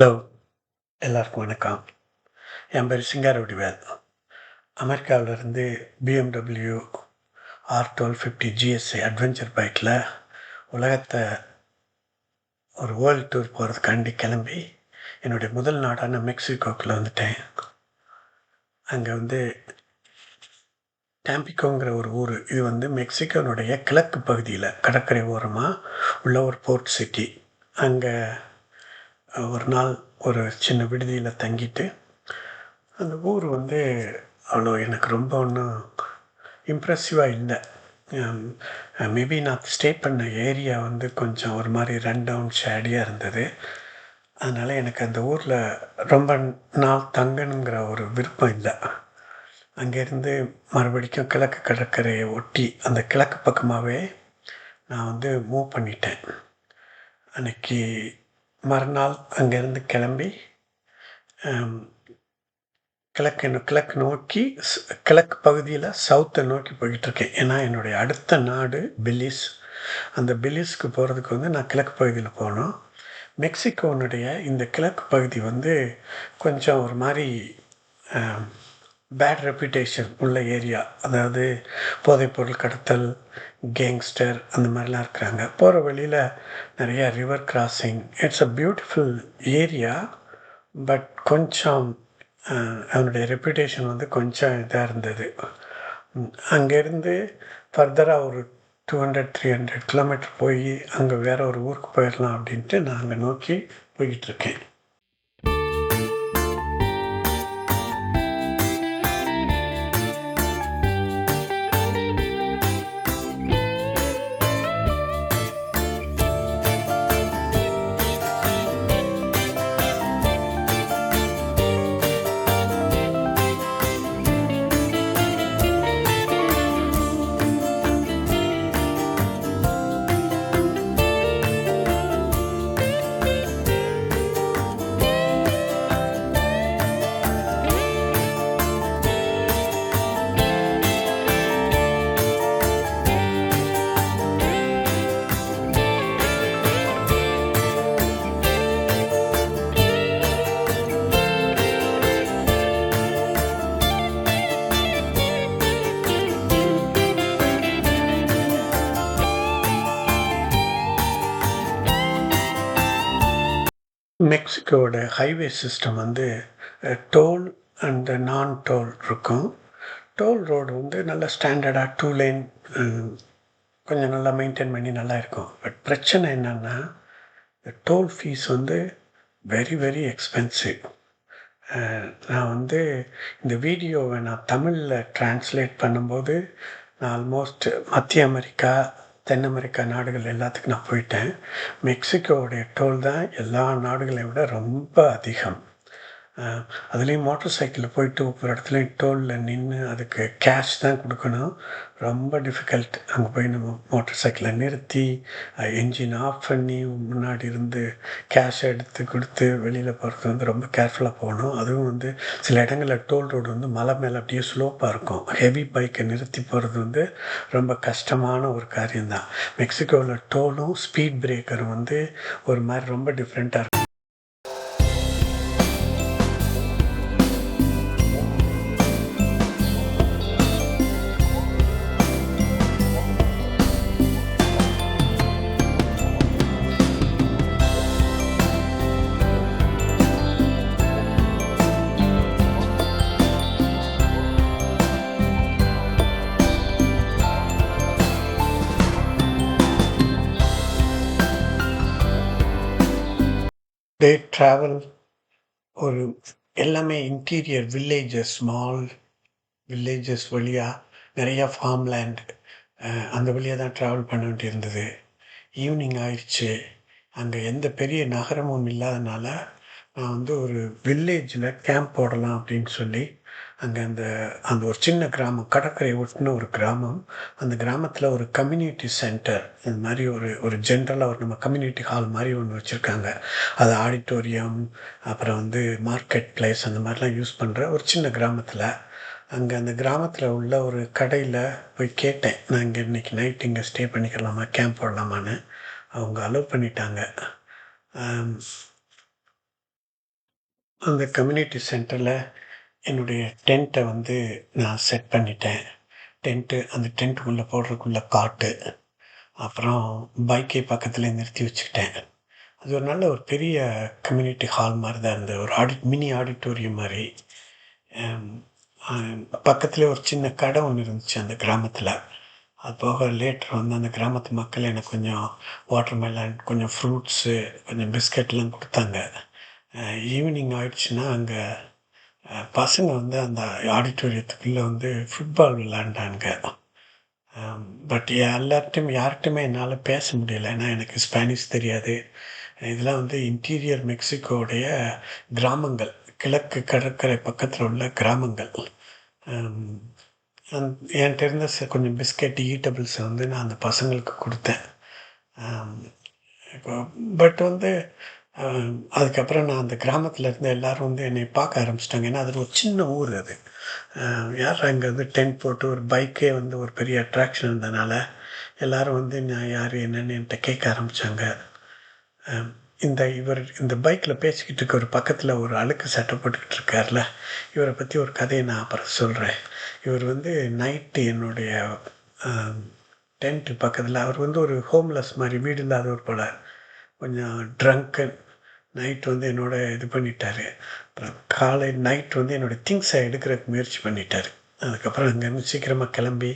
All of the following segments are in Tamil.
ஹலோ எல்லாருக்கும் வணக்கம். என் பேர் Singaravadivel அமெரிக்காவிலேருந்து BMW R twelve fifty GSI adventure பைக்கில் உலகத்தை ஒரு வேர்ல்டு டூர் போகிறதுக்காண்டி கிளம்பி என்னுடைய முதல் நாடான மெக்சிகோக்கில் வந்துட்டேன். அங்கே வந்து டாம்பிகோங்கிற ஒரு ஊர். இது வந்து மெக்சிகோனுடைய கிழக்கு பகுதியில் கடற்கரை ஓரமாக உள்ள ஒரு போர்ட் சிட்டி அங்கே ஒரு நாள் ஒரு சின்ன விடுதியில் தங்கிட்டு அந்த ஊர் வந்து அவ்வளோ எனக்கு ரொம்ப ஒன்றும் இம்ப்ரெசிவாக இல்லை. மேபி நான் ஸ்டே பண்ண ஏரியா வந்து கொஞ்சம் ஒரு மாதிரி ரன் டவுன் ஷேடியாக இருந்தது. அதனால் எனக்கு அந்த ஊரில் ரொம்ப நாள் தங்கணுங்கிற ஒரு விருப்பம் இல்லை. அங்கேருந்து மறுபடிக்கும் கிழக்கு கடற்கரையை ஒட்டி அந்த கிழக்கு பக்கமாகவே நான் வந்து மூவ் பண்ணிட்டேன். அன்னைக்கு மறுநாள் அங்கேருந்து கிளம்பி கிழக்கு கிழக்கு நோக்கி கிழக்கு பகுதியில் சவுத்தை நோக்கி போய்கிட்டுருக்கேன் ஏன்னா என்னுடைய அடுத்த நாடு பெலிஸ். அந்த பெலிஸ்க்கு போகிறதுக்கு வந்து நான் கிழக்கு பகுதியில் போனோம். மெக்சிகோனுடைய இந்த கிழக்கு பகுதி வந்து கொஞ்சம் ஒரு மாதிரி பேட் ரெப்யூட்டேஷன் உள்ள ஏரியா அதாவது போதைப்பொருள் கடத்தல் கேங்ஸ்டர் அந்த மாதிரிலாம் இருக்கிறாங்க. போகிற வழியில் நிறைய river crossing it's a beautiful area but கொஞ்சம் அவனுடைய ரெப்யூட்டேஷன் வந்து கொஞ்சம் இதாக இருந்தது. அங்கேருந்து ஃபர்தராக ஒரு two hundred three hundred kilometre போய் அங்கே வேறு ஒரு ஊருக்கு போயிடலாம் அப்படின்ட்டு நான் அங்கே நோக்கி போய்கிட்டு மெக்சிகோவோட ஹைவே சிஸ்டம் வந்து டோல் அண்ட் நான் டோல் இருக்கும். டோல் ரோடு வந்து நல்ல ஸ்டாண்டர்டாக டூ லைன் கொஞ்சம் நல்லா மெயின்டைன் பண்ணி நல்லா இருக்கும். பட் பிரச்சனை என்னென்னா டோல் ஃபீஸ் வந்து வெரி வெரி எக்ஸ்பென்சிவ் நான் வந்து இந்த வீடியோவை நான் தமிழில் ட்ரான்ஸ்லேட் பண்ணும்போது நான் ஆல்மோஸ்ட் மத்திய அமெரிக்கா தென் அமெரிக்கா நாடுகள் எல்லாத்துக்கும் நான் போயிட்டேன். மெக்சிகோவுடைய டோல் தான் எல்லா நாடுகளை விட ரொம்ப அதிகம். அதுலேயும் மோட்டர் சைக்கிளில் போயிட்டு ஒவ்வொரு இடத்துலையும் டோலில் நின்று அதுக்கு கேஷ் தான் கொடுக்கணும். ரொம்ப டிஃபிகல்ட் அங்கே போய் நம்ம மோட்டர் சைக்கிளை நிறுத்தி என்ஜின் ஆஃப் பண்ணி முன்னாடி இருந்து கேஷ் எடுத்து கொடுத்து வெளியில் போகிறது வந்து ரொம்ப கேர்ஃபுல்லாக போகணும். அதுவும் வந்து சில இடங்களில் டோல் ரோடு வந்து மலை மேலே அப்படியே ஸ்லோப்பாக இருக்கும். ஹெவி பைக்கை நிறுத்தி போகிறது வந்து ரொம்ப கஷ்டமான ஒரு காரியம்தான். மெக்சிகோவில் டோலும் ஸ்பீட் பிரேக்கரும் வந்து ஒரு மாதிரி ரொம்ப டிஃப்ரெண்ட்டாக இருக்கும். டே ட்ராவல் ஒரு எல்லாமே இன்டீரியர் வில்லேஜஸ் ஸ்மால் வில்லேஜஸ் வழியாக நிறையா ஃபார்ம் லேண்ட் அந்த வழியாக தான் ட்ராவல் பண்ண வேண்டியிருந்தது. ஈவினிங் ஆயிடுச்சு. அங்கே எந்த பெரிய நகரமும் இல்லாதனால நான் வந்து ஒரு வில்லேஜில் கேம்ப் போடலாம் அப்படின்னு சொல்லி அங்கே அந்த அந்த ஒரு சின்ன கிராமம் கடற்கரை ஒட்டின ஒரு கிராமம். அந்த கிராமத்தில் ஒரு கம்யூனிட்டி சென்டர் இந்த மாதிரி ஒரு ஒரு ஜென்ரலாக ஒரு நம்ம கம்யூனிட்டி ஹால் மாதிரி ஒன்று வச்சுருக்காங்க. அது ஆடிட்டோரியம் அப்புறம் வந்து மார்க்கெட் பிளேஸ் அந்த மாதிரிலாம் யூஸ் பண்ணுற ஒரு சின்ன கிராமத்தில். அங்கே அந்த கிராமத்தில் உள்ள ஒரு கடையில் போய் கேட்டேன். நான் இங்கே இன்னைக்கு நைட் இங்கே ஸ்டே பண்ணிக்கலாமா கேம்ப் போடலாமான்னு. அவங்க அலோவ் பண்ணிட்டாங்க. அந்த கம்யூனிட்டி சென்டரில் என்னுடைய டென்ட்டை வந்து நான் செட் பண்ணிட்டேன். டென்ட்டு அந்த டென்ட்டுக்குள்ளே போடுறதுக்குள்ள காட்டு. அப்புறம் பைக்கை பக்கத்தில் நிறுத்தி வச்சுக்கிட்டேன். அது ஒரு நல்ல ஒரு பெரிய கம்யூனிட்டி ஹால் மாதிரி தான் இருந்தது. ஒரு ஆடி மினி ஆடிட்டோரியம் மாதிரி. பக்கத்தில் ஒரு சின்ன கடை ஒன்று இருந்துச்சு அந்த கிராமத்தில். அது போக லேட்டர் வந்து அந்த கிராமத்து மக்கள் எனக்கு கொஞ்சம் வாட்டர்மெலன் கொஞ்சம் ஃப்ரூட்ஸு கொஞ்சம் பிஸ்கட்லாம் கொடுத்தாங்க. ஈவினிங் ஆயிடுச்சுன்னா அங்கே பசங்க வந்து அந்த ஆடிட்டோரியத்துக்குள்ளே வந்து ஃபுட்பால் விளாண்டாங்க பட் எல்லார்ட்டையும் யார்கிட்டையுமே என்னால் பேச முடியல. ஏன்னா எனக்கு ஸ்பானிஷ் தெரியாது. இதெல்லாம் வந்து இன்டீரியர் மெக்சிகோடைய கிராமங்கள். கிழக்கு கடற்கரை பக்கத்தில் உள்ள கிராமங்கள். என்கிட்ட இருந்த கொஞ்சம் பிஸ்கட் ஈட்டபிள்ஸ் வந்து நான் அந்த பசங்களுக்கு கொடுத்தேன். இப்போ பட் வந்து அதுக்கப்புறம் நான் அந்த கிராமத்தில் இருந்த எல்லோரும் வந்து என்னை பார்க்க ஆரம்பிச்சிட்டாங்க. ஏன்னா அது ஒரு சின்ன ஊர் அது. யார் அங்கே வந்து டென்ட் போட்டு ஒரு பைக்கே வந்து ஒரு பெரிய அட்ராக்ஷன் இருந்ததுனால எல்லோரும் வந்து நான் யார் என்னென்னு என்கிட்ட கேட்க ஆரம்பித்தாங்க இந்த இவர் இந்த பைக்கில் பேசிக்கிட்டு இருக்க ஒரு பக்கத்தில் ஒரு அழுக்கு சட்டை போட்டுக்கிட்டு இருக்கார்ல இவரை பற்றி ஒரு கதையை நான் அப்புறம் சொல்கிறேன் இவர் வந்து நைட்டு என்னுடைய டென்ட்டு பக்கத்தில் அவர் வந்து ஒரு ஹோம்லெஸ் மாதிரி வீடு இல்லாதவர் போல் கொஞ்சம் ட்ரங்கன் நைட் வந்து என்னோட இது பண்ணிட்டார். அப்புறம் காலை நைட் வந்து என்னோடய திங்ஸை எடுக்கிறதுக்கு முயற்சி பண்ணிட்டார். அதுக்கப்புறம் அங்கேருந்து சீக்கிரமாக கிளம்பி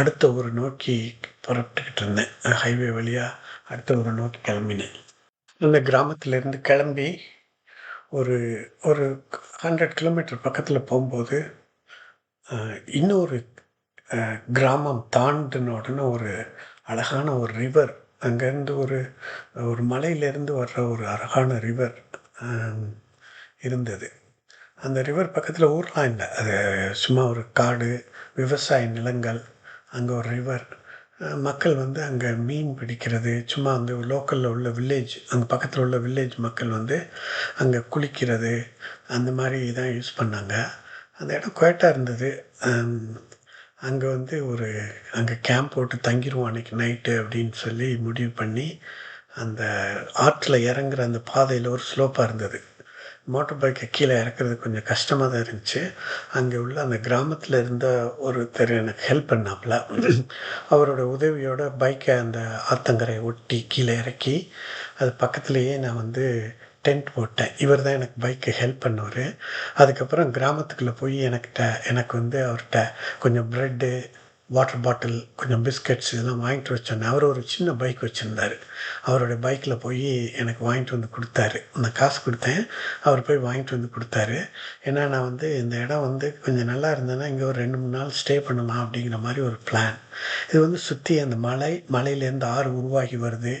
அடுத்த ஊர் நோக்கி புறப்பட்டுக்கிட்டு இருந்தேன். ஹைவே வழியாக அடுத்த ஊரை நோக்கி கிளம்பினேன். அந்த கிராமத்திலேருந்து கிளம்பி ஒரு ஒரு ஹண்ட்ரட் கிலோமீட்டர் பக்கத்தில் போகும்போது இன்னொரு கிராமம் தாண்டின உடனே ஒரு அழகான ஒரு ரிவர் அங்கேருந்து ஒரு ஒரு மலையிலேருந்து வர்ற ஒரு அழகான ரிவர் இருந்தது. அந்த ரிவர் பக்கத்தில் ஊர்லாம் இல்லை. அது சும்மா ஒரு காடு விவசாய நிலங்கள் அங்கே ஒரு ரிவர் மக்கள் வந்து அங்கே மீன் பிடிக்கிறது சும்மா அந்த லோக்கலில் உள்ள வில்லேஜ் அங்கே பக்கத்தில் உள்ள வில்லேஜ் மக்கள் வந்து அங்கே குளிக்கிறது அந்த மாதிரி தான் யூஸ் பண்ணாங்க. அந்த இடம் குவேட்டாக இருந்தது. அங்கே வந்து ஒரு அங்கே கேம்ப் போட்டு தங்கிடுவோம் அன்றைக்கி நைட்டு அப்படின்னு சொல்லி முடிவு பண்ணி அந்த ஆற்றில் இறங்குற அந்த பாதையில் ஒரு ஸ்லோப்பாக இருந்தது. மோட்டர் பைக்கை கீழே இறக்குறது கொஞ்சம் கஷ்டமாக தான் இருந்துச்சு. அங்கே உள்ள அந்த கிராமத்தில் இருந்த ஒருத்தர் எனக்கு ஹெல்ப் பண்ணாப்புல. அவரோட உதவியோட பைக்கை அந்த ஆத்தங்கரையை ஒட்டி கீழே இறக்கி அது பக்கத்துலேயே நான் வந்து டென்ட் போட்டேன். இவர் தான் எனக்கு பைக்கு ஹெல்ப் பண்ணுவார். அதுக்கப்புறம் கிராமத்துக்குள்ளே போய் எனக்கிட்ட எனக்கு வந்து அவர்கிட்ட கொஞ்சம் ப்ரெட்டு வாட்டர் பாட்டில் கொஞ்சம் பிஸ்கட்ஸ் இதெல்லாம் வாங்கிட்டு வச்சோன்னே அவர் ஒரு சின்ன பைக் வச்சுருந்தார். அவரோட பைக்கில் போய் எனக்கு வாங்கிட்டு வந்து கொடுத்தாரு. நான் காசு கொடுத்தேன். அவர் போய் வாங்கிட்டு வந்து கொடுத்தாரு. ஏன்னா நான் வந்து இந்த இடம் வந்து கொஞ்சம் நல்லா இருந்தேன்னா இங்கே ஒரு ரெண்டு மூணு நாள் ஸ்டே பண்ணலாம் அப்படிங்கிற மாதிரி ஒரு பிளான் இது வந்து சுற்றி அந்த மலை மலையிலேருந்து ஆறு உருவாகி வருது.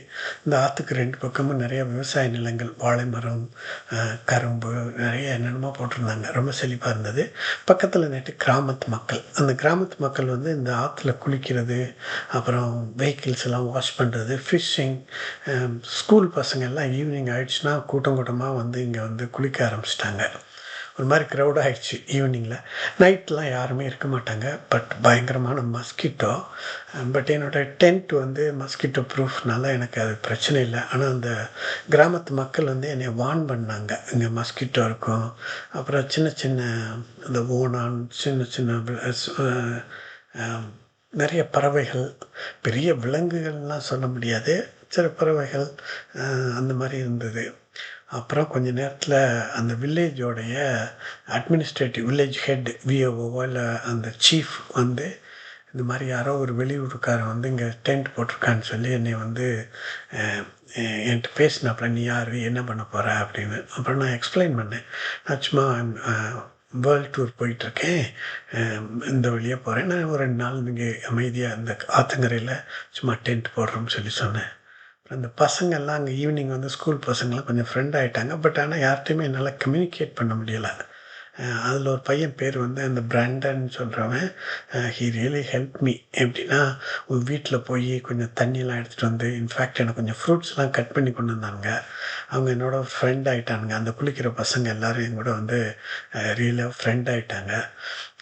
இந்த ஆற்றுக்கு ரெண்டு பக்கமும் நிறைய விவசாய நிலங்கள் வாழை மரம் கரும்பு நிறைய என்னென்னமோ போட்டிருந்தாங்க. ரொம்ப செழிப்பாக இருந்தது. பக்கத்தில் நேற்று கிராமத்து மக்கள். அந்த கிராமத்து மக்கள் வந்து இந்த ஆற்றுல குளிக்கிறது அப்புறம் வெஹிக்கிள்ஸ் எல்லாம் வாஷ் பண்ணுறது ஃபிஷ்ஷிங் ஸ்கூல் பசங்க எல்லாம் ஈவினிங் ஆயிடுச்சுன்னா கூட்டம் கூட்டமாக வந்து இங்கே வந்து குளிக்க ஆரம்பிச்சிட்டாங்க. ஒரு மாதிரி க்ரௌட் ஆகிடுச்சு ஈவினிங்கில் நைட்லாம் யாருமே இருக்க மாட்டாங்க. பட் பயங்கரமான மஸ்கிட்டோ பட் என்னோடய டென்ட் வந்து மஸ்கிட்டோ ப்ரூஃப்னால எனக்கு அது பிரச்சனை இல்லை. ஆனால் அந்த கிராமத்து மக்கள் வந்து என்னை வார்ன் பண்ணாங்க. இங்கே மஸ்கிட்டோ இருக்கும். அப்புறம் சின்ன சின்ன இந்த ஓனான் சின்ன சின்ன நிறைய பறவைகள் பெரிய விலங்குகள்லாம் சொல்ல முடியாது. சில பறவைகள் அந்த மாதிரி இருந்தது. அப்புறம் கொஞ்ச நேரத்தில் அந்த வில்லேஜோடைய அட்மினிஸ்ட்ரேட்டிவ் வில்லேஜ் ஹெட் விஓஓ இல்லை அந்த சீஃப் வந்து இந்த மாதிரி யாரோ ஒரு வெளியூருக்காரன் வந்து இங்கே டென்ட் போட்டிருக்கான்னு சொல்லி என்னை வந்து என்கிட்ட பேசினாப்புல நீ யார்? என்ன பண்ண போகிற அப்படின்னு. அப்புறம் நான் எக்ஸ்பிளைன் பண்ணேன். நான் சும்மா வேர்ல்ட் டூர் போயிட்டுருக்கேன். இந்த வழியாக போகிறேன் நான் ஒரு ரெண்டு நாள் இங்கே அமைதியாக இந்த ஆத்தங்கரையில் சும்மா டென்ட் போடுறோம்னு சொல்லி சொன்னேன். அந்த பசங்கள்லாம் அங்கே ஈவினிங் வந்து ஸ்கூல் பசங்களாம் கொஞ்சம் ஃப்ரெண்ட் ஆகிட்டாங்க பட் ஆனால் யார்கிட்டையுமே என்னால் கம்யூனிகேட் பண்ண முடியலை. அதில் ஒரு பையன் பேர் வந்து அந்த பிராண்டன் சொல்கிறவன் ஹீ ரியலி ஹெல்ப் மீ எப்படின்னா உன் வீட்டில் போய் கொஞ்சம் தண்ணியெலாம் எடுத்துகிட்டு வந்து இன்ஃபேக்ட் எனக்கு கொஞ்சம் ஃப்ரூட்ஸ்லாம் கட் பண்ணி கொண்டு வந்தாங்க அவங்க என்னோட ஃப்ரெண்ட் ஆகிட்டானுங்க அந்த குளிக்கிற பசங்க எல்லோரும் என் கூட வந்து ரியலாக ஃப்ரெண்ட் ஆகிட்டாங்க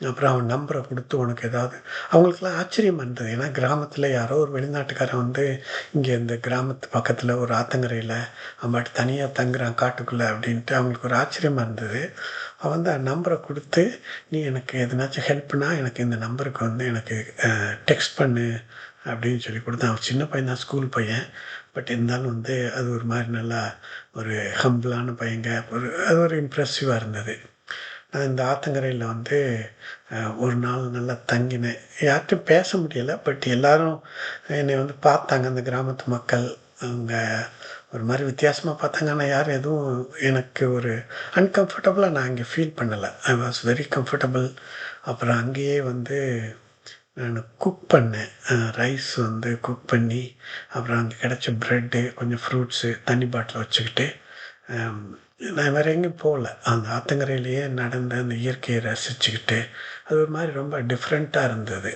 அப்புறம் அவன் நம்பரை கொடுத்து உனக்கு ஏதாவது அவங்களுக்குலாம் ஆச்சரியமாக இருந்தது. ஏன்னா கிராமத்தில் யாரோ ஒரு வெளிநாட்டுக்காரன் வந்து இங்கே இந்த கிராமத்து பக்கத்தில் ஒரு ஆத்தங்கரையில் அவன் பாட்டு தனியாக தங்குறான் காட்டுக்குள்ளே அப்படின்ட்டு அவங்களுக்கு ஒரு ஆச்சரியமாக இருந்தது. அவன் வந்து அந்த நம்பரை கொடுத்து நீ எனக்கு எதனாச்சும் ஹெல்ப்னா எனக்கு இந்த நம்பருக்கு வந்து எனக்கு டெக்ஸ்ட் பண்ணு அப்படின்னு சொல்லி கொடுத்தான். அவன் சின்ன பையன் தான் ஸ்கூல் பையன். பட் இருந்தாலும் வந்து அது ஒரு மாதிரி நல்லா ஒரு ஹம்பிளான பையங்க. ஒரு அது ஒரு இம்ப்ரெசிவாக இருந்தது. நான் இந்த ஆத்தங்கரையில் வந்து ஒரு நாள் நல்லா தங்கினேன். யார்கிட்டையும் பேச முடியலை பட் எல்லாரும் என்னை வந்து பார்த்தாங்க. அந்த கிராமத்து மக்கள் அவங்க ஒரு மாதிரி வித்தியாசமாக பார்த்தாங்க ஆனால் யார் எதுவும் எனக்கு ஒரு அன்கம்ஃபர்டபுளாக நான் இங்கே ஃபீல் பண்ணலை. ஐ வாஸ் வெரி கம்ஃபர்டபுள் அப்புறம் அங்கேயே வந்து நான் குக் பண்ணேன். ரைஸ் வந்து குக் பண்ணி அப்புறம் அங்கே கிடச்ச ப்ரெட்டு கொஞ்சம் ஃப்ரூட்ஸு தண்ணி பாட்டில் வச்சுக்கிட்டு நான் வேறு எங்கேயும் போகல. அந்த ஆத்தங்கரையிலேயே நடந்து அந்த இயற்கையை ரசிச்சுக்கிட்டு அது ஒரு மாதிரி ரொம்ப டிஃப்ரெண்ட்டாக இருந்தது.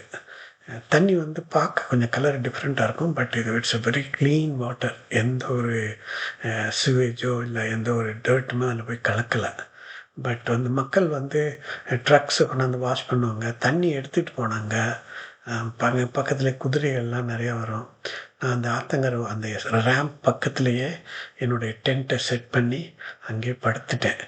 தண்ணி வந்து பார்க்க கொஞ்சம் கலர் டிஃப்ரெண்ட்டாக இருக்கும் பட் இது it's a very clean water எந்த ஒரு சுவேஜோ இல்லை எந்த ஒரு டர்ட்டுமே அதில் போய் கலக்கலை. பட் வந்து மக்கள் வந்து ட்ரக்ஸை கொண்டாந்து வாஷ் பண்ணுவாங்க தண்ணி எடுத்துகிட்டு போனாங்க. பங்க பக்கத்தில் குதிரைகள்லாம் நிறையா வரும். நான் அந்த ஆத்தங்கரை அந்த ரேம்ப் பக்கத்துலேயே என்னுடைய டென்ட்டை செட் பண்ணி அங்கேயே படுத்துட்டேன்.